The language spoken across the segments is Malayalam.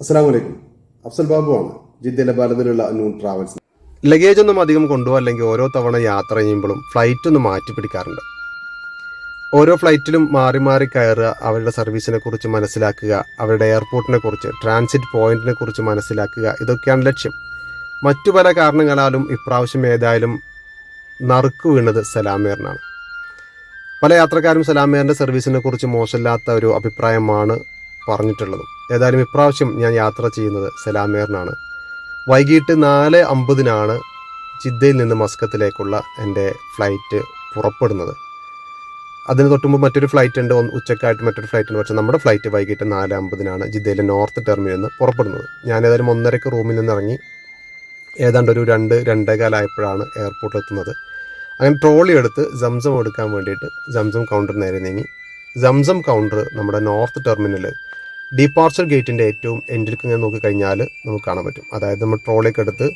അസ്സാം വലൈക്കും അഫ്സൽ ബാബു ആണ് ജിദ്ദയിലെ പലതിലുള്ള നൂൺ ട്രാവൽസ് ലഗേജ് ഒന്നും അധികം കൊണ്ടുപോകല്ലെങ്കിൽ ഓരോ തവണ യാത്ര ചെയ്യുമ്പോഴും ഫ്ലൈറ്റ് ഒന്ന് മാറ്റി പിടിക്കാറുണ്ട്. ഓരോ ഫ്ലൈറ്റിലും മാറി മാറി കയറുക അവരുടെ സർവീസിനെ കുറിച്ച് മനസ്സിലാക്കുക അവരുടെ എയർപോർട്ടിനെ കുറിച്ച് ട്രാൻസിറ്റ് പോയിന്റിനെ കുറിച്ച് മനസ്സിലാക്കുക ഇതൊക്കെയാണ് ലക്ഷ്യം. മറ്റു പല കാരണങ്ങളാലും ഇപ്രാവശ്യം ഏതായാലും നറുക്ക് വീണത് സലാമേറിനാണ് പല യാത്രക്കാരും സലാമേറിന്റെ സർവീസിനെ കുറിച്ച് മോശമില്ലാത്ത ഒരു അഭിപ്രായമാണ് പറഞ്ഞിട്ടുള്ളത്. ഏതായാലും ഇപ്രാവശ്യം ഞാൻ യാത്ര ചെയ്യുന്നത് സലാമേറിനാണ്. വൈകിട്ട് നാല് അമ്പതിനാണ് ജിദ്ദയിൽ നിന്ന് മസ്കത്തിലേക്കുള്ള എന്റെ ഫ്ലൈറ്റ് പുറപ്പെടുന്നത്. അതിന് തൊട്ടുമ്പോൾ മറ്റൊരു ഫ്ലൈറ്റ് ഉണ്ട്. ഉച്ചക്കായിട്ട് മറ്റൊരു ഫ്ലൈറ്റ് ഉണ്ട്. പക്ഷേ നമ്മുടെ ഫ്ലൈറ്റ് വൈകിട്ട് നാല് അമ്പതിനാണ് ജിദ്ദയിലെ നോർത്ത് ടെർമിനിൽ നിന്ന് പുറപ്പെടുന്നത്. ഞാൻ ഏതായാലും ഒന്നരക്ക് റൂമിൽ നിന്ന് ഇറങ്ങി ഏതാണ്ട് ഒരു രണ്ട് രണ്ടേകാലായപ്പോഴാണ് എയർപോർട്ടിൽ എത്തുന്നത്. അങ്ങനെ ട്രോളി എടുത്ത് സംസം എടുക്കാൻ വേണ്ടിയിട്ട് സംസം കൗണ്ടർ നേരെ നീങ്ങി. സംസം കൗണ്ടർ നമ്മുടെ നോർത്ത് ടെർമിനൽ ഡിപ്പാർച്ചർ ഗേറ്റിന്റെ ഏറ്റവും എൻഡിലേക്ക് ഞാൻ നോക്കിക്കഴിഞ്ഞാൽ നമുക്ക് കാണാൻ പറ്റും. അതായത് നമ്മൾ ട്രോളിയൊക്കെ എടുത്ത്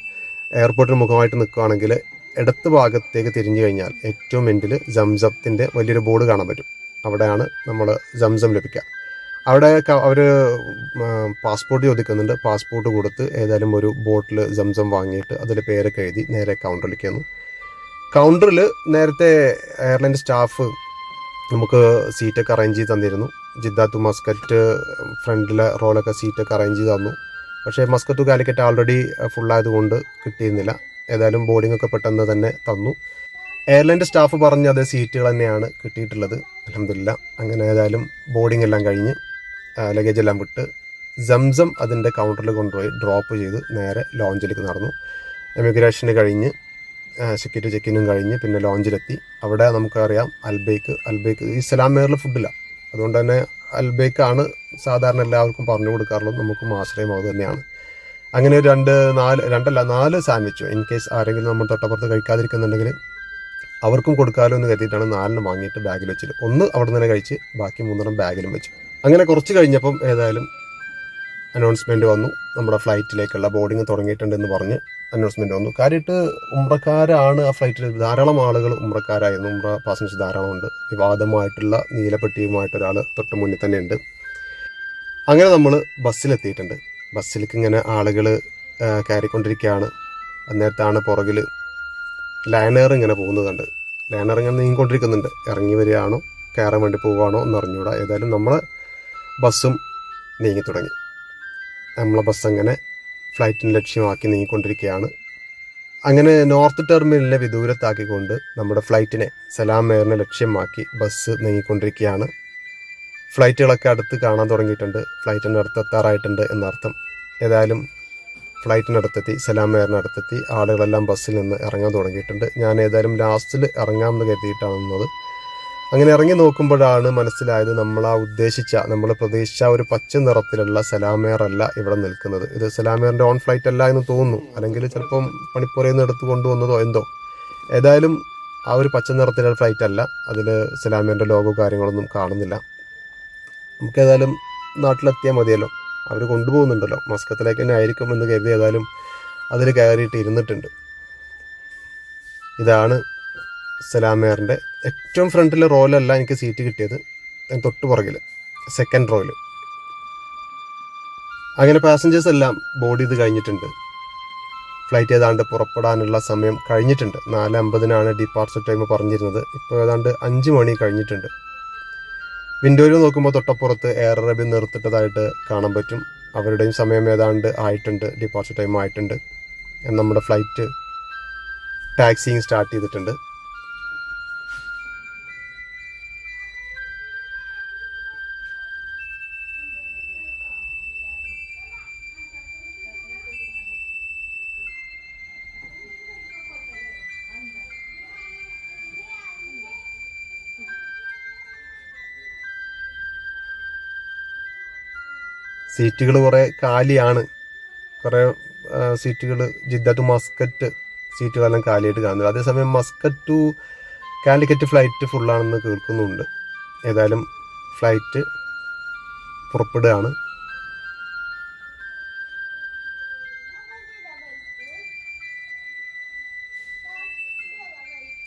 എയർപോർട്ടിന് മുഖമായിട്ട് നിൽക്കുകയാണെങ്കിൽ ഇടത്ത് ഭാഗത്തേക്ക് തിരിഞ്ഞു കഴിഞ്ഞാൽ ഏറ്റവും എൻഡിൽ സംസത്തിന്റെ വലിയൊരു ബോർഡ് കാണാൻ പറ്റും. അവിടെയാണ് നമ്മൾ ജംസം ലഭിക്കുക. അവിടെ അവർ പാസ്പോർട്ട് ചോദിക്കുന്നുണ്ട്. പാസ്പോർട്ട് കൊടുത്ത് ഏതായാലും ഒരു ബോട്ടിൽ ജംസം വാങ്ങിയിട്ട് അതിൽ പേരൊക്കെ എഴുതി നേരെ കൗണ്ടറിലേക്ക് വന്നു കൗണ്ടറിൽ നേരത്തെ എയർലൈൻ സ്റ്റാഫ് നമുക്ക് സീറ്റൊക്കെ അറേഞ്ച് ചെയ്ത് തന്നിരുന്നു. ജിദ്ദ ടു മസ്കറ്റ് ഫ്രണ്ടിലെ റോളൊക്കെ സീറ്റൊക്കെ അറേഞ്ച് ചെയ്ത് തന്നു. പക്ഷേ മസ്കറ്റ് കാലിക്കറ്റ് ആൾറെഡി ഫുള്ളായതുകൊണ്ട് കിട്ടിയിരുന്നില്ല. ഏതായാലും ബോർഡിംഗ് ഒക്കെ പെട്ടെന്ന് തന്നെ തന്നു. എയർലൈന്റെ സ്റ്റാഫ് പറഞ്ഞ അതേ സീറ്റുകൾ തന്നെയാണ് കിട്ടിയിട്ടുള്ളത്. അലഹമില്ല അങ്ങനെ ഏതായാലും ബോർഡിംഗ് എല്ലാം കഴിഞ്ഞ് ലഗേജ് എല്ലാം വിട്ട് സംസം അതിന്റെ കൗണ്ടറിൽ കൊണ്ടുപോയി ഡ്രോപ്പ് ചെയ്ത് നേരെ ലോഞ്ചിലേക്ക് നടന്നു. എമിഗ്രേഷന് കഴിഞ്ഞ് സെക്യൂരിറ്റി ചെക്കിനും കഴിഞ്ഞ് പിന്നെ ലോഞ്ചിലെത്തി അവിടെ നമുക്കറിയാം അൽബേക്ക് അൽബേക്ക് ഈ സലാം മേറിൽ ഫുഡില്ല അതുകൊണ്ട് തന്നെ അൽബേക്കാണ് സാധാരണ എല്ലാവർക്കും പറഞ്ഞു കൊടുക്കാറുള്ളത്. നമുക്കും ആശ്രയം അത് തന്നെയാണ്. അങ്ങനെ ഒരു രണ്ട് നാല് രണ്ടല്ല നാല് സാൻഡ്വിച്ച് ഇൻ കേസ് ആരെങ്കിലും നമ്മൾ തൊട്ടപ്പുറത്ത് കഴിക്കാതിരിക്കുന്നുണ്ടെങ്കിൽ അവർക്കും കൊടുക്കാമല്ലോ എന്ന് കരുതിയിട്ടാണ് നാലിന് വാങ്ങിയിട്ട് ബാഗിൽ വെച്ചിട്ട് ഒന്ന് അവിടെ നിന്ന് കഴിച്ച് ബാക്കി മൂന്നെണ്ണം ബാഗിലും വെച്ചു. അങ്ങനെ കുറച്ച് കഴിഞ്ഞപ്പം ഏതായാലും അനൗൺസ്മെന്റ് വന്നു. നമ്മുടെ ഫ്ലൈറ്റിലേക്കുള്ള ബോർഡിങ് തുടങ്ങിയിട്ടുണ്ടെന്ന് പറഞ്ഞ് അനൗൺസ്മെന്റ് വന്നു. കാര്യമായിട്ട് ഉമ്രക്കാരാണ് ആ ഫ്ലൈറ്റിൽ ധാരാളം ആളുകൾ ഉമ്രക്കാരായിരുന്നു ഉമ്ര പാസഞ്ചേഴ്സ് ധാരാളം ഉണ്ട് വിവാദമായിട്ടുള്ള നീലപ്പെട്ടിയുമായിട്ട് ഒരാൾ തൊട്ട് മുന്നിൽ തന്നെ ഉണ്ട് അങ്ങനെ നമ്മൾ ബസ്സിലെത്തിയിട്ടുണ്ട്. ബസ്സിലേക്ക് ഇങ്ങനെ ആളുകൾ കയറിക്കൊണ്ടിരിക്കുകയാണ്. അന്നേരത്താണ് പുറകിൽ ലൈനർ ഇങ്ങനെ പോകുന്നതുണ്ട് ലൈനർ ഇങ്ങനെ നീങ്ങിക്കൊണ്ടിരിക്കുന്നുണ്ട്. ഇറങ്ങി വരികയാണോ കയറാൻ വേണ്ടി പോവുകയാണോ എന്ന് അറിഞ്ഞുകൂടാ. ഏതായാലും നമ്മളെ ബസ്സും നീങ്ങി തുടങ്ങി. നമ്മളെ ബസ് അങ്ങനെ ഫ്ലൈറ്റിന് ലക്ഷ്യമാക്കി നീങ്ങിക്കൊണ്ടിരിക്കുകയാണ്. അങ്ങനെ നോർത്ത് ടെർമിനലിനെ വിദൂരത്താക്കിക്കൊണ്ട് നമ്മുടെ ഫ്ലൈറ്റിനെ സലാം എയറിനെ ലക്ഷ്യമാക്കി ബസ് നീങ്ങിക്കൊണ്ടിരിക്കുകയാണ്. ഫ്ലൈറ്റുകളൊക്കെ അടുത്ത് കാണാൻ തുടങ്ങിയിട്ടുണ്ട്. ഫ്ലൈറ്റിന്റെ അടുത്ത് എത്താറായിട്ടുണ്ട് എന്നർത്ഥം. ഏതായാലും ഫ്ലൈറ്റിന്റെ അടുത്തെത്തി സലാം എയറിന്റെ അടുത്തെത്തി ആളുകളെല്ലാം ബസ്സിൽ നിന്ന് ഇറങ്ങാൻ തുടങ്ങിയിട്ടുണ്ട്. ഞാൻ ഏതായാലും ലാസ്റ്റിൽ ഇറങ്ങാമെന്ന് കരുതിയിട്ടാണ് നിന്നത്. അങ്ങനെ ഇറങ്ങി നോക്കുമ്പോഴാണ് മനസ്സിലായത് നമ്മൾ ആ ഉദ്ദേശിച്ച നമ്മൾ പ്രതീക്ഷിച്ച ഒരു പച്ച നിറത്തിലുള്ള സലാമേർ അല്ല ഇവിടെ നിൽക്കുന്നത്. ഇത് സലാമേറിന്റെ ഓൺ ഫ്ലൈറ്റ് അല്ല എന്ന് തോന്നുന്നു. അല്ലെങ്കിൽ ചിലപ്പം പണിപ്പുറയിൽ നിന്ന് എടുത്തു കൊണ്ടുവന്നതോ എന്തോ. ഏതായാലും ആ ഒരു പച്ച നിറത്തിലുള്ള ഫ്ലൈറ്റ് അല്ല. അതിൽ സലാമേറിന്റെ ലോഗോ കാര്യങ്ങളൊന്നും കാണുന്നില്ല. നമുക്ക് ഏതായാലും നാട്ടിലെത്തിയാൽ മതിയല്ലോ. അവർ കൊണ്ടുപോകുന്നുണ്ടല്ലോ. മസ്കത്തിലേക്ക് തന്നെ ആയിരിക്കും എന്ന് കരുതി ഏതായാലും അതിൽ കയറിയിട്ട് ഇരുന്നിട്ടുണ്ട്. ഇതാണ് സലാമേറിന്റെ ഏറ്റവും ഫ്രണ്ടിലെ റോയിലല്ല എനിക്ക് സീറ്റ് കിട്ടിയത്. തൊട്ട് പുറകിൽ സെക്കൻഡ് റോയിൽ അങ്ങനെ പാസഞ്ചേഴ്സ് എല്ലാം ബോർഡ് ചെയ്ത് കഴിഞ്ഞിട്ടുണ്ട്. ഫ്ലൈറ്റ് ഏതാണ്ട് പുറപ്പെടാനുള്ള സമയം കഴിഞ്ഞിട്ടുണ്ട്. നാല് അമ്പതിനാണ് ഡിപ്പാർച്ചർ ടൈം പറഞ്ഞിരുന്നത്. ഇപ്പോൾ ഏതാണ്ട് അഞ്ച് മണി കഴിഞ്ഞിട്ടുണ്ട്. വിൻഡോയിൽ നോക്കുമ്പോൾ തൊട്ടപ്പുറത്ത് എയർ അറബി നിർത്തിട്ടതായിട്ട് കാണാൻ പറ്റും. അവരുടെയും സമയം ഏതാണ്ട് ആയിട്ടുണ്ട് ഡിപ്പാർച്ചർ ടൈം ആയിട്ടുണ്ട്. നമ്മുടെ ഫ്ലൈറ്റ് ടാക്സിങ് സ്റ്റാർട്ട് ചെയ്തിട്ടുണ്ട്. സീറ്റുകൾ കുറേ കാലിയാണ്. കുറേ സീറ്റുകൾ ജിദ്ദ ടു മസ്കറ്റ് സീറ്റുകളെല്ലാം കാലിയായിട്ട് കാണുന്നത് അതേസമയം മസ്കറ്റ് ടു കാലിക്കറ്റ് ഫ്ലൈറ്റ് ഫുള്ളാണെന്ന് കേൾക്കുന്നുണ്ട്. ഏതായാലും ഫ്ലൈറ്റ് പുറപ്പെടുകയാണ്.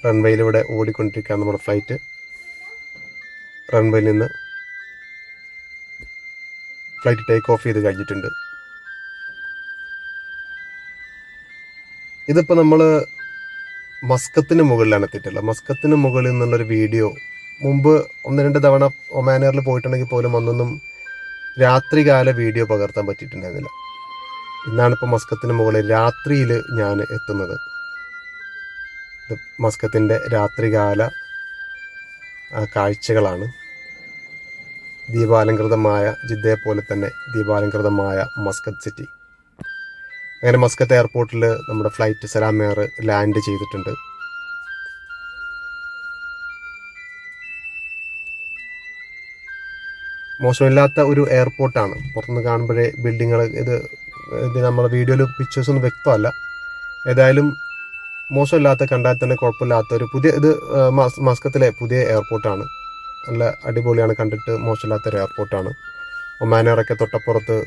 റൺവേയിലൂടെ ഓടിക്കൊണ്ടിരിക്കുകയാണ് നമ്മുടെ ഫ്ലൈറ്റ്. റൺവേയിൽ നിന്ന് ഫ്ലൈറ്റ് ടേക്ക് ഓഫ് ചെയ്ത് കഴിഞ്ഞിട്ടുണ്ട്. ഇതിപ്പോൾ നമ്മൾ മസ്കത്തിന് മുകളിലാണ് എത്തിയിട്ടുള്ളത്. മസ്കത്തിന് മുകളിൽ നിന്നുള്ളൊരു വീഡിയോ മുമ്പ് ഒന്ന് രണ്ട് തവണ ഒമാനറിൽ പോയിട്ടുണ്ടെങ്കിൽ പോലും ഒന്നൊന്നും രാത്രികാല വീഡിയോ പകർത്താൻ പറ്റിയിട്ടുണ്ടായിരുന്നില്ല. ഇന്നാണ് ഇപ്പോൾ മസ്കത്തിന് മുകളിൽ രാത്രിയിൽ ഞാൻ എത്തുന്നത്. മസ്കത്തിന്റെ രാത്രികാല കാഴ്ചകളാണ്. ദീപാലങ്കൃതമായ ജിദ്ദയെ പോലെ തന്നെ ദീപാലങ്കൃതമായ മസ്കത്ത് സിറ്റി. അങ്ങനെ മസ്കത്ത് എയർപോർട്ടിൽ നമ്മുടെ ഫ്ലൈറ്റ് സലാം എയർ ലാൻഡ് ചെയ്തിട്ടുണ്ട്. മോശമില്ലാത്ത ഒരു എയർപോർട്ടാണ്. പുറത്തുനിന്ന് കാണുമ്പോഴേ ബിൽഡിങ്ങൾ ഇത് ഇത് നമ്മുടെ വീഡിയോയിൽ പിക്ചേഴ്സ് ഒന്നും വ്യക്തമല്ല. ഏതായാലും മോശമില്ലാത്ത കണ്ടാൽ തന്നെ കുഴപ്പമില്ലാത്ത ഒരു പുതിയ ഇത് മസ്കത്തിലെ പുതിയ എയർപോർട്ടാണ്. നല്ല അടിപൊളിയാണ് കണ്ടിട്ട് മോശമില്ലാത്തൊരു എയർപോർട്ടാണ് ഒമാനറൊക്കെ തൊട്ടപ്പുറത്ത്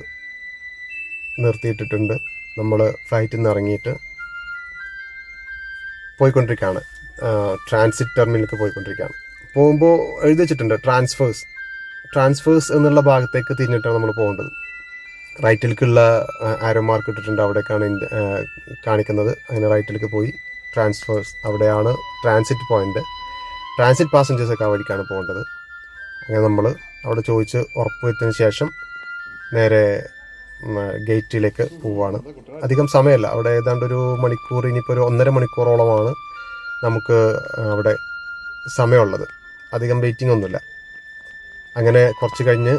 നിർത്തിയിട്ടിട്ടുണ്ട്. നമ്മൾ ഫ്ലൈറ്റിൽ നിന്ന് ഇറങ്ങിയിട്ട് പോയിക്കൊണ്ടിരിക്കുകയാണ് ട്രാൻസിറ്റ് ടെർമിനലിലേക്ക് പോയിക്കൊണ്ടിരിക്കുകയാണ് പോകുമ്പോൾ എഴുതി വെച്ചിട്ടുണ്ട് ട്രാൻസ്ഫേഴ്സ് ട്രാൻസ്ഫേഴ്സ് എന്നുള്ള ഭാഗത്തേക്ക് തിരിഞ്ഞിട്ടാണ് നമ്മൾ പോകേണ്ടത്. റൈറ്റിലേക്കുള്ള ആരോ മാർക്ക് ഇട്ടിട്ടുണ്ട് അവിടേക്കാണ് കാണിക്കുന്നത്. അങ്ങനെ റൈറ്റിലേക്ക് പോയി. ട്രാൻസ്ഫേഴ്സ് അവിടെയാണ് ട്രാൻസിറ്റ് പോയിന്റ് ട്രാൻസിറ്റ് പാസഞ്ചേഴ്സൊക്കെ ആ വഴിക്കാണ് പോകേണ്ടത്. അങ്ങനെ നമ്മൾ അവിടെ ചോദിച്ച് ഉറപ്പ് വരുത്തിയതിന് ശേഷം നേരെ ഗേറ്റിലേക്ക് പോവാണ്. അധികം സമയമല്ല. അവിടെ ഏതാണ്ട് ഒരു മണിക്കൂർ ഇനിയിപ്പോൾ ഒരു ഒന്നര മണിക്കൂറോളമാണ് നമുക്ക് അവിടെ സമയമുള്ളത്. അധികം വെയിറ്റിംഗ് ഒന്നുമില്ല. അങ്ങനെ കുറച്ച് കഴിഞ്ഞ്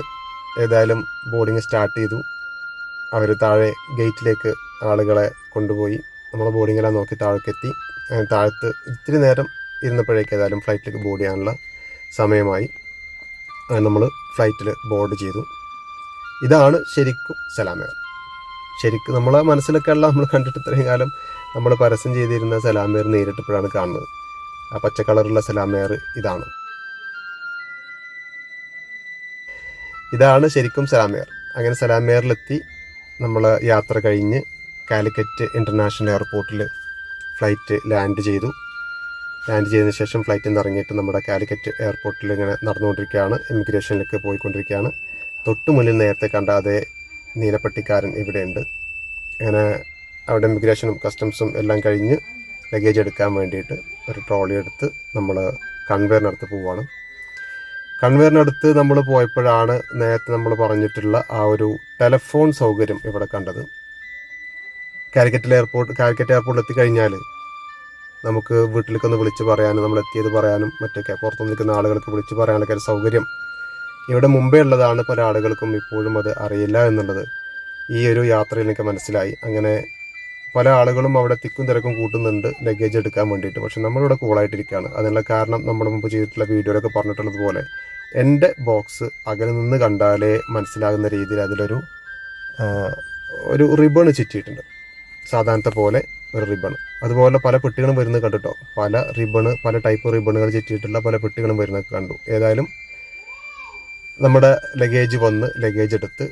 ഏതായാലും ബോർഡിങ് സ്റ്റാർട്ട് ചെയ്തു. അവർ താഴെ ഗേറ്റിലേക്ക് ആളുകളെ കൊണ്ടുപോയി. നമ്മൾ ബോർഡിങ്ങെല്ലാം നോക്കി താഴേക്കെത്തി. താഴത്ത് ഇത്തിരി നേരം ഇരുന്നപ്പോഴേക്ക് ഏതായാലും ഫ്ലൈറ്റിലേക്ക് ബോർഡ് ചെയ്യാനുള്ള സമയമായി. നമ്മൾ ഫ്ലൈറ്റിൽ ബോർഡ് ചെയ്തു. ഇതാണ് ശരിക്കും സലാമേർ ശരിക്കും നമ്മളെ മനസ്സിലൊക്കെ ഉള്ള നമ്മൾ കണ്ടിട്ട് ഇത്രയും കാലം നമ്മൾ പരസ്യം ചെയ്തിരുന്ന സലാമേർ നേരിട്ടപ്പോഴാണ് കാണുന്നത്. ആ പച്ച കളറുള്ള സലാമേർ ഇതാണ്. ഇതാണ് ശരിക്കും സലാമേർ അങ്ങനെ സലാമേറിലെത്തി നമ്മൾ യാത്ര കഴിഞ്ഞ് കാലിക്കറ്റ് ഇന്റർനാഷണൽ എയർപോർട്ടിൽ ഫ്ലൈറ്റ് ലാൻഡ് ചെയ്തു. ലാൻഡ് ചെയ്തതിന് ശേഷം ഫ്ലൈറ്റിൽ നിന്ന് ഇറങ്ങിയിട്ട് നമ്മുടെ കാലിക്കറ്റ് എയർപോർട്ടിൽ ഇങ്ങനെ നടന്നുകൊണ്ടിരിക്കുകയാണ്. ഇമിഗ്രേഷനിലേക്ക് പോയിക്കൊണ്ടിരിക്കുകയാണ്. തൊട്ട് മുന്നിൽ നേരത്തെ കണ്ട അതേ നീലപ്പട്ടിക്കാരൻ ഇവിടെയുണ്ട്. അങ്ങനെ അവിടെ ഇമിഗ്രേഷനും കസ്റ്റംസും എല്ലാം കഴിഞ്ഞ് ലഗേജ് എടുക്കാൻ വേണ്ടിയിട്ട് ഒരു ട്രോളി എടുത്ത് നമ്മൾ കൺവെയറിനടുത്ത് പോവുകയാണ് കൺവെയറിനടുത്ത് നമ്മൾ പോയപ്പോഴാണ് നേരത്തെ നമ്മൾ പറഞ്ഞിട്ടുള്ള ആ ഒരു ടെലഫോൺ സൗകര്യം ഇവിടെ കണ്ടത്. കാലിക്കറ്റിലെ എയർപോർട്ട് കാലിക്കറ്റ് എയർപോർട്ടിൽ എത്തിക്കഴിഞ്ഞാൽ നമുക്ക് വീട്ടിലേക്ക് ഒന്ന് വിളിച്ച് പറയാനും നമ്മൾ എത്തിയത് പറയാനും മറ്റൊക്കെ പുറത്തു നിൽക്കുന്ന ആളുകൾക്ക് വിളിച്ച് പറയാനൊക്കെ ഒരു സൗകര്യം ഇവിടെ മുമ്പേ ഉള്ളതാണ് പല ആളുകൾക്കും ഇപ്പോഴും അത് അറിയില്ല എന്നുള്ളത്. ഈ ഒരു യാത്രയിൽ എനിക്ക് മനസ്സിലായി. അങ്ങനെ പല ആളുകളും അവിടെ തിക്കും തിരക്കും കൂട്ടുന്നുണ്ട് ലഗേജ് എടുക്കാൻ വേണ്ടിയിട്ട്. പക്ഷെ നമ്മളിവിടെ കൂളായിട്ടിരിക്കുകയാണ് അതിനുള്ള കാരണം നമ്മുടെ മുമ്പ് ചെയ്തിട്ടുള്ള വീഡിയോയിലൊക്കെ പറഞ്ഞിട്ടുള്ളതുപോലെ എന്റെ ബോക്സ് അകലെ നിന്ന് കണ്ടാലേ മനസ്സിലാകുന്ന രീതിയിൽ അതിലൊരു ഒരു റിബൺ ചുറ്റിയിട്ടുണ്ട്. സാധാരണത്തെ പോലെ ഒരു റിബൺ അതുപോലെ പല പെട്ടികളും വരുന്നത് കണ്ടിട്ടോ? പല റിബണ് പല ടൈപ്പ് റിബണുകൾ ചുറ്റിയിട്ടുള്ള പല പെട്ടികളും വരുന്നത് കണ്ടു. ഏതായാലും നമ്മുടെ ലഗേജ് വന്ന് ലഗേജ് എടുത്ത്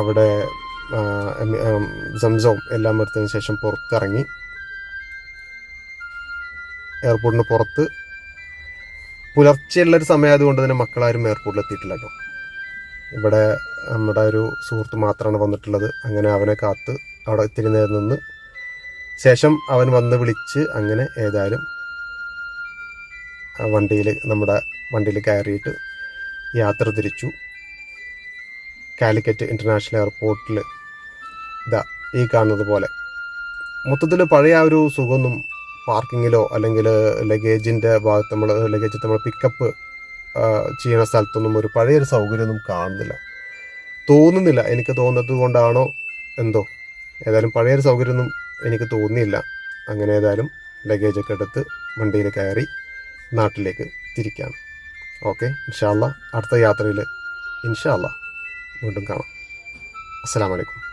അവിടെ സംസവും എല്ലാം എടുത്തതിന് ശേഷം പുറത്തിറങ്ങി എയർപോർട്ടിന് പുറത്ത് പുലർച്ചെയുള്ളൊരു സമയമായതുകൊണ്ട് തന്നെ മക്കളാരും എയർപോർട്ടിൽ എത്തിയിട്ടില്ല കേട്ടോ. ഇവിടെ നമ്മുടെ ഒരു സുഹൃത്ത് മാത്രമാണ് വന്നിട്ടുള്ളത്. അങ്ങനെ അവനെ കാത്ത് അവിടെ ഇത്തിരി നേരം നിന്ന് ശേഷം അവൻ വന്ന് വിളിച്ച് അങ്ങനെ ഏതായാലും വണ്ടിയിൽ നമ്മുടെ വണ്ടിയിൽ കയറിയിട്ട് യാത്ര തിരിച്ചു. കാലിക്കറ്റ് ഇന്റർനാഷണൽ എയർപോർട്ടിൽ ഇതാ ഈ കാണുന്നത് പോലെ. മൊത്തത്തിൽ പഴയ ഒരു സുഖമൊന്നും പാർക്കിങ്ങിലോ അല്ലെങ്കിൽ ലഗേജിന്റെ ഭാഗത്ത് നമ്മൾ ലഗേജ് നമ്മൾ പിക്കപ്പ് ചെയ്യുന്ന സ്ഥലത്തൊന്നും ഒരു പഴയൊരു സൗകര്യമൊന്നും കാണുന്നില്ല. തോന്നുന്നില്ല. എനിക്ക് തോന്നുന്നത് കൊണ്ടാണോ എന്തോ. ഏതായാലും പഴയൊരു സൗകര്യമൊന്നും എനിക്ക് തോന്നിയില്ല. അങ്ങനെ ഏതായാലും ലഗേജൊക്കെ എടുത്ത് വണ്ടിയിൽ കയറി നാട്ടിലേക്ക് തിരിക്കുകയാണ് ഓക്കെ ഇൻഷാല്ല അടുത്ത യാത്രയിൽ ഇൻഷാല്ല വീണ്ടും കാണാം. അസ്സാം വലൈക്കും